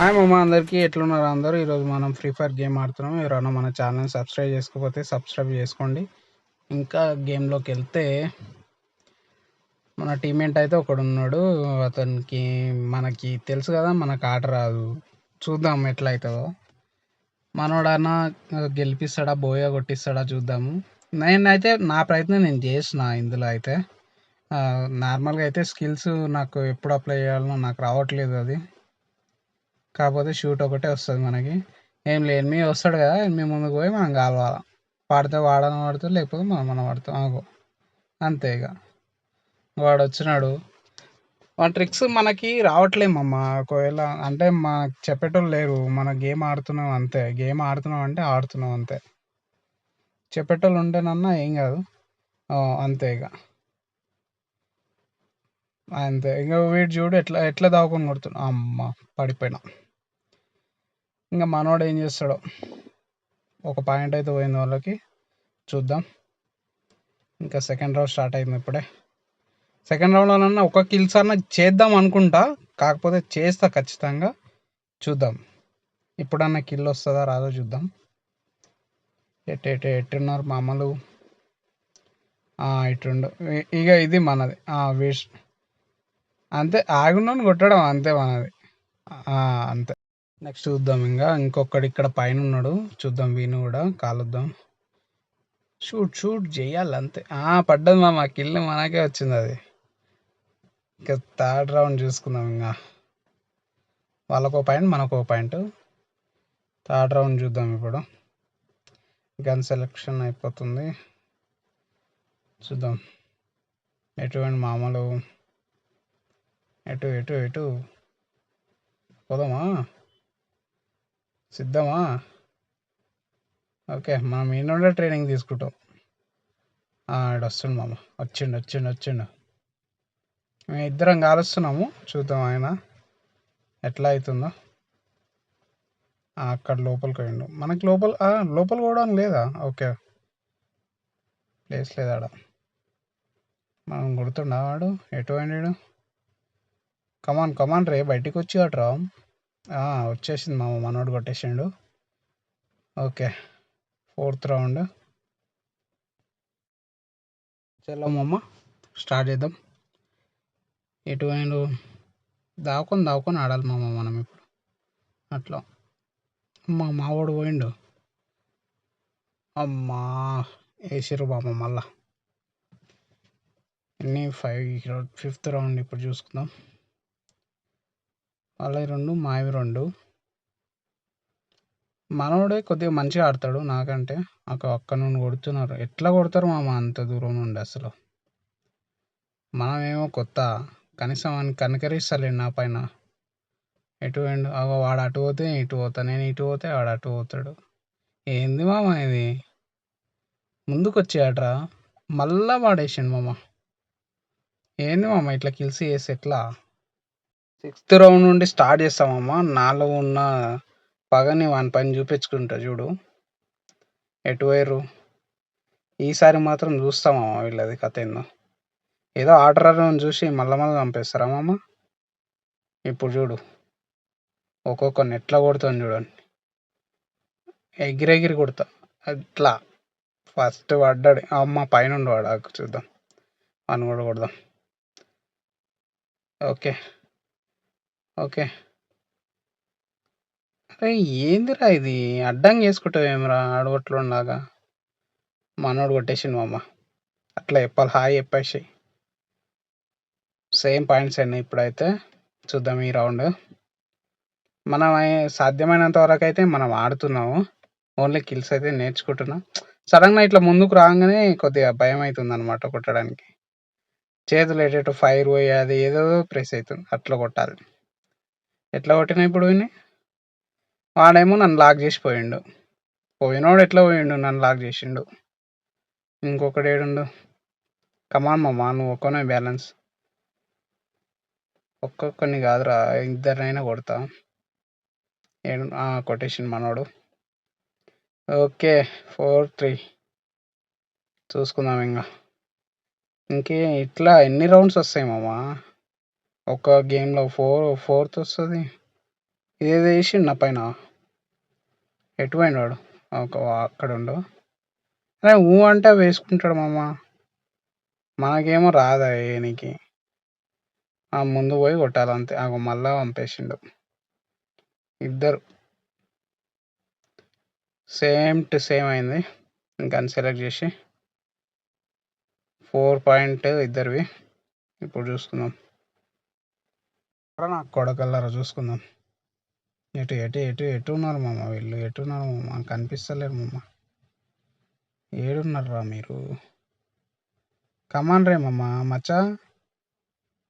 Hi మమ్మ అందరికీ ఎట్లున్నారు అందరూ? ఈరోజు మనం ఫ్రీ ఫైర్ గేమ్ ఆడుతున్నాం. ఎవరైనా మన ఛానల్ సబ్స్క్రైబ్ చేసుకోకపోతే సబ్స్క్రైబ్ చేసుకోండి. ఇంకా గేమ్లోకి వెళ్తే మన టీమేట్ అయితే ఒకడు ఉన్నాడు. అతనికి మనకి తెలుసు కదా మనకు ఆట రాదు. చూద్దాం ఎట్లా అవుతుందో మనోడన్నా గెలిపిస్తాడా బోయ కొట్టిస్తాడా చూద్దాము. నేనైతే నా ప్రయత్నం నేను చేసిన ఇందులో అయితే. నార్మల్గా అయితే స్కిల్స్ నాకు ఎప్పుడు అప్లై చేయాలనో నాకు రావట్లేదు అది. కాకపోతే షూట్ ఒకటే వస్తుంది మనకి. ఏం లేదు మీ వస్తాడు కదా మీ ముందుకు పోయి మనం కాలవాలి. పాడితే వాడని వాడుతాడు లేకపోతే మనం మనం పడతాం అనుకో అంతే ఇక. వాడు వచ్చినాడు. ఆ ట్రిక్స్ మనకి రావట్లేమమ్మ ఒకవేళ అంటే మా చెప్పేటోళ్ళు లేరు. మన గేమ్ ఆడుతున్నాం అంతే. గేమ్ ఆడుతున్నాం అంటే ఆడుతున్నాం అంతే. చెప్పేటోళ్ళు ఉంటేనన్నా ఏం కాదు. అంతే ఇక. అంతే. ఇంకా వీడు చూడు ఎట్లా ఎట్లా దావుకొని కొడుతున్నా. అమ్మ పడిపోయినా. ఇంకా మనోడు ఏం చేస్తాడో. ఒక పాయింట్ అయితే పోయింది వాళ్ళకి. చూద్దాం. ఇంకా సెకండ్ రౌండ్ స్టార్ట్ అయింది ఇప్పుడే. సెకండ్ రౌండ్లోనన్నా ఒక కిల్స్ అన్న చేద్దాం అనుకుంటా. కాకపోతే చేస్తా ఖచ్చితంగా. చూద్దాం. ఇప్పుడన్నా కిల్ వస్తుందా రాదో చూద్దాం. ఎట్ ఎట్ ఎట్టున్నారు మామలు? ఆ, ఇటుండు ఇక ఇది మనది. వేస్ట్ అంతే ఆగుండని కొట్టడం అంతే మనది. అంతే. నెక్స్ట్ చూద్దాం ఇంకా. ఇంకొకడు ఇక్కడ పైన ఉన్నాడు చూద్దాం వీణు కూడా కాలుద్దాం. షూట్ షూట్ చేయాలి అంతే. పడ్డది మా కిల్ మనకే వచ్చింది అది. ఇంకా థర్డ్ రౌండ్ చూసుకుందాం ఇంకా. వాళ్ళకో పాయింట్ మనకో పాయింట్. థర్డ్ రౌండ్ చూద్దాం ఇప్పుడు. గన్ సెలెక్షన్ అయిపోతుంది. చూద్దాం. ఎటువంటి మామూలు ఎటు ఎటు ఎటు? పోదామా? సిద్ధమా? ఓకే మనం ఈ నుండే ట్రైనింగ్ తీసుకుంటాం. ఆడు వస్తుండు మామ. వచ్చిండు వచ్చిండు వచ్చిండు. మేము ఇద్దరం కాలుస్తున్నాము. చూద్దాం ఆయన ఎట్లా అవుతుందో. అక్కడ లోపలికి పోయిండు. మనకి లోపల లోపల కూడా లేదా? ఓకే. ప్లేస్ లేదా ఆడ? మనం కొడుతుండా వాడు ఎటు పోయిండు కమాన్ కమాన్ రే బయటికి వచ్చి వచ్చేసింది మామ మనోడు కొట్టేసిండు. Okay fourth round. చెల్లమ్మమ్మ స్టార్ట్ చేద్దాం. ఎటు పోయిండు? దావుకొని దావుకొని ఆడాలి మామ మనం ఇప్పుడు. అట్లా. అమ్మా మావాడు పోయిండు. అమ్మా వేసిరు బామ్మ మళ్ళా. ఎన్ని ఫైవ్ ఫిఫ్త్ రౌండ్ ఇప్పుడు చూసుకుందాం. వాళ్ళవి రెండు మావి రెండు. మనోడే కొద్దిగా మంచిగా ఆడతాడు నాకంటే. ఒక ఒక్క నుండి కొడుతున్నారు. ఎట్లా కొడతారు మామ అంత దూరం నుండి అసలు? మనమేమో కొత్త. కనీసం అని కనకరిస్తలేండి నా పైన. ఎటు పోయిండు అగో వాడు అటు పోతే నేను ఇటు పోతా నేను ఇటు పోతే వాడు అటు పోతాడు. ఏంది మామ ఇది? ముందుకు వచ్చేయట్రా మళ్ళా వాడేసిండు మామ. ఏంది మామ ఇట్లా కిల్స్ చేసి ఎట్లా? సిక్స్త్ రౌండ్ నుండి స్టార్ట్ చేస్తామమ్మా. నాలో ఉన్న పగని వాని పైన చూపించుకుంటా చూడు. ఎటు పోయారు ఈసారి మాత్రం చూస్తామమ్మా వీళ్ళది కథ ఏందో. ఏదో ఆర్డర్ అని చూసి మళ్ళా మళ్ళీ చంపేస్తారా ఇప్పుడు చూడు. ఒక్కొక్కరిని ఎట్లా కొడుతాను చూడండి. ఎగిరెగిరి కొడతా. అట్లా. ఫస్ట్ పడ్డాడు. అమ్మ పైన ఉండి వాడు చూద్దాం. అని కూడా కొడదాం. ఓకే. ఓకే. అరే ఏందిరా ఇది? అడ్డంగా వేసుకుంటావేమిరా ఆడగొట్లుండగా మనోడు కొట్టేసిండు అమ్మ అట్లా చెప్పాలి హాయ్ చెప్పేసి. సేమ్ పాయింట్స్ అండి ఇప్పుడైతే. చూద్దాం ఈ రౌండ్. మనం సాధ్యమైనంత వరకు అయితే మనం ఆడుతున్నాము. ఓన్లీ కిల్స్ అయితే నేర్చుకుంటున్నాం. సడన్గా ఇట్లా ముందుకు రాగానే కొద్దిగా భయం అవుతుంది అనమాట కొట్టడానికి. చేతులు ఎటేటో ఫైర్ పోయి అది ఏదో ప్రెస్ అవుతుంది. అట్లా కొట్టాలి. ఎట్లా కొట్టినా ఇప్పుడు విని? వాడేమో నన్ను లాక్ చేసి పోయిండు. పోయినోడు ఎట్లా పోయిండు? నన్ను లాక్ చేసిండు. ఇంకొకటి ఏడుండు? కమాన్ మామ నువ్వు ఒక్కనే బ్యాలెన్స్ ఒక్కొక్కరిని కాదురా ఇద్దరినైనా కొడతా. ఏడు కొటేషన్ కొట్టేసిండు మనోడు. Okay four three. చూసుకుందాం ఇంకా ఇంకే ఇట్లా ఎన్ని రౌండ్స్ వస్తాయి మామా? ఒక గేమ్లో ఫోర్ ఫోర్త్ వస్తుంది. ఏది వేసిండు నా పైన? ఎటు పోయినాడు ఒక అక్కడ ఉండు. అరే ఊ అంటే వేసుకుంటాడు మామ. మనకేమో రాదా ఏనికి. ఆ ముందు పోయి కొట్టాలి అంతే. ఆగో మళ్ళా పంపేసిండు. ఇద్దరు. సేమ్ టు సేమ్ అయింది. ఇంకా సెలెక్ట్ చేసి. ఫోర్ పాయింట్ ఇద్దరివి. ఇప్పుడు చూసుకుందాం. రా నాకు కొడకల్లారా చూసుకుందాం. ఎటు ఎటు ఎటు ఎటు ఉన్నారు మామ వీళ్ళు? ఎటు ఉన్నారు మామ? కనిపిస్తలేరు మామ. ఏడున్నారా మీరు? కమాన్ రే మామ మచ్చా.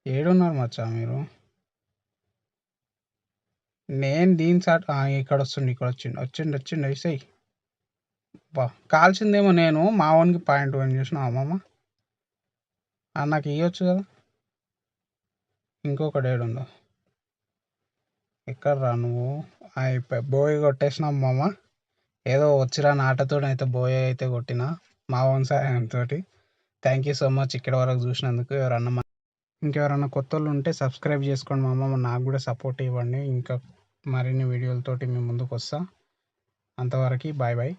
ఏడున్నారు మచ్చా మీరు? నేను దీని సాట్ ఇక్కడ వస్తుండు ఇక్కడ వచ్చిండు. వచ్చిండు వచ్చిండు. వేసేయి బా కాల్చిందేమో నేను. మా వానికి పాయింట్ వన్ చూసినా అమ్మమ్మ నాకు ఇవ్వచ్చు కదా? ఇంకొకటి ఏడుందో? ఎక్కడ రా నువ్వు? అయిపోయి బోయ్ కొట్టేసినాం మామ. ఏదో వచ్చిరా ఆటతో అయితే బోయ్ అయితే కొట్టిన మా ఓన్ సాయంతో థ్యాంక్ యూ సో మచ్ ఇక్కడ వరకు చూసినందుకు. ఎవరన్నా మా- ఇంకెవరన్నా కొత్త వాళ్ళు ఉంటే సబ్స్క్రైబ్ చేసుకోండి మామ. నాకు కూడా సపోర్ట్ ఇవ్వండి. ఇంకా మరిన్ని వీడియోలతోటి మీ ముందుకు వస్తా అంతవరకు బాయ్ బాయ్